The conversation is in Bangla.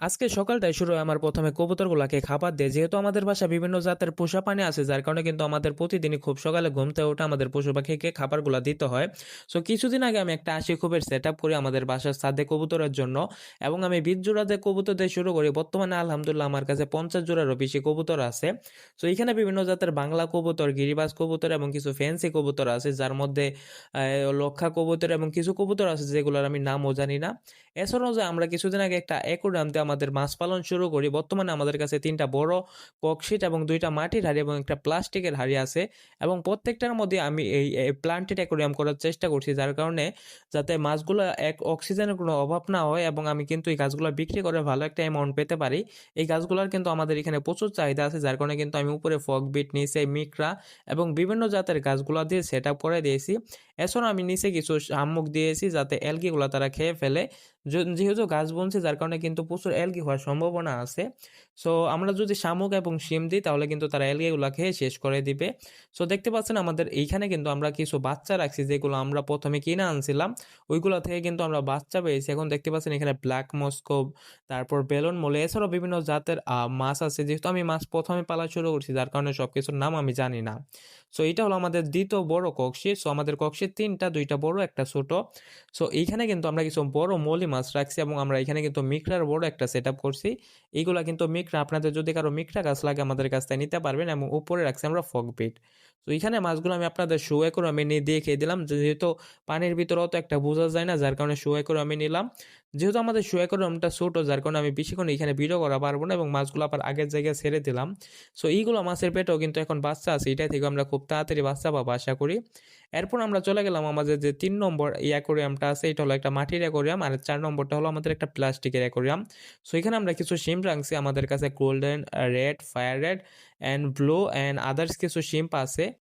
আজকে সকালটাই শুরু হয় আমার প্রথমে কবুতরগুলাকে খাবার দিয়ে। যেহেতু আমাদের বাসা বিভিন্ন জাতের পোষা পানি আছে, যার কারণে কিন্তু আমাদের প্রতিদিনই খুব সকালে ঘুমতে ওঠে আমাদের পশু পাখিকে খাবারগুলো দিতে হয়। সো কিছুদিন আগে আমি একটা আশি খুবের সেট আপ করি আমাদের বাসার সাদে কবুতরের জন্য এবং আমি বিশ জোড়াতে কবুতর দিয়ে শুরু করি। বর্তমানে আলহামদুলিল্লাহ আমার কাছে পঞ্চাশ জোড়ারও বেশি কবুতর আছে। সো এখানে বিভিন্ন জাতের বাংলা কবুতর, গিরিবাজ কবুতর এবং কিছু ফ্যান্সি কবুতর আছে, যার মধ্যে লক্ষা কবুতর এবং কিছু কবুতর আছে যেগুলোর আমি নামও জানি না। এছাড়াও যে আমরা কিছুদিন আগে একটা অ্যাকোরিয়াম দিয়ে আমাদের মাছ পালন শুরু করি। বর্তমানে আমাদের কাছে তিনটা বড় ককশিট এবং দুইটা মাটির হাড়ি এবং একটা প্লাস্টিকের হাড়ি আছে এবং প্রত্যেকটার মধ্যে আমি এই প্লান্টেড অ্যাকোরিয়াম করার চেষ্টা করছি যার কারণে যাতে মাছগুলো এক অক্সিজেনের কোনো অভাব না হয় এবং আমি কিন্তু এই গাছগুলো বিক্রি করে ভালো একটা অ্যামাউন্ট পেতে পারি। এই গাছগুলোর কিন্তু আমাদের এখানে প্রচুর চাহিদা আছে যার কারণে কিন্তু আমি উপরে ফক বিট, নিচে মিকরা এবং বিভিন্ন জাতের গাছগুলো দিয়ে সেট আপ করে দিয়েছি। এছাড়াও আমি নিচে কিছু শামুক দিয়েছি যাতে অ্যালগিগুলো তারা খেয়ে ফেলে। যেহেতু গাছ বনছে যার কারণে কিন্তু প্রচুর অ্যালগি হওয়ার সম্ভাবনা আছে। সো আমরা যদি শামুক এবং শিম দিই, তাহলে কিন্তু তারা অ্যালগিগুলো খেয়ে শেষ করে দিবে। সো দেখতে পাচ্ছেন আমাদের এইখানে কিন্তু আমরা কিছু বাচ্চা রাখছি, যেগুলো আমরা প্রথমে কিনে আনছিলাম। ওইগুলো থেকে কিন্তু আমরা বাচ্চা পেয়েছি। এখন দেখতে পাচ্ছেন এখানে ব্ল্যাক মস্কো তারপর বেলুন মলে, এছাড়াও বিভিন্ন জাতের মাছ আছে। যেহেতু আমি মাছ প্রথমে পালা শুরু করছি, যার কারণে সব কিছুর নাম আমি জানি না। সো এটা হলো আমাদের দ্বিতীয় বড় কক্সি। সো আমাদের কক্সির তিনটা, দুইটা বড়, একটা ছোট। সো এইখানে কিন্তু আমরা কিছু বড় মলি মাছ রাখছি এবং আমরা এখানে কিন্তু মিকরার বড় একটা সেট আপ করছি। এইগুলা কিন্তু মিক্রা, আপনাদের যদি কারও মিক্রা গাছ লাগে আমাদের কাছ থেকে নিতে পারবেন এবং উপরে রাখছি আমরা ফক বিট তো এখানে মাছগুলো আমি আপনাদের শুয়ে করে আমি নিয়ে দিয়ে খেয়ে দিলাম। যেহেতু পানির ভিতরেও তো একটা বোঝা যায় না, যার কারণে করে আমি নিলাম। যেহেতু আমাদের শুয়ে করে আমটা ছোট, যার কারণে আমি বেশিক্ষণ এখানে ভিডিও করা পারব না এবং মাছগুলো আবার আগের জায়গায় ছেড়ে দিলাম। সো এইগুলো মাছের পেটেও কিন্তু এখন বাচ্চা আছে, এটাই থেকে আমরা খুব তাড়াতাড়ি বাচ্চা পাবো, আশা করি। এরপর আমরা চলে গেলাম আমাদের যে তিন নম্বর এই অ্যাকোরিয়ামটা আছে, এটা হলো একটা মাটির অ্যাকোরিয়াম আর চার নম্বরটা হলো আমাদের একটা প্লাস্টিকের অ্যাকোরিয়াম সো এখানে আমরা কিছু শিম্প রাখছি, আমাদের কাছে golden red fire red and blue and others কিছু শিম্প আছে।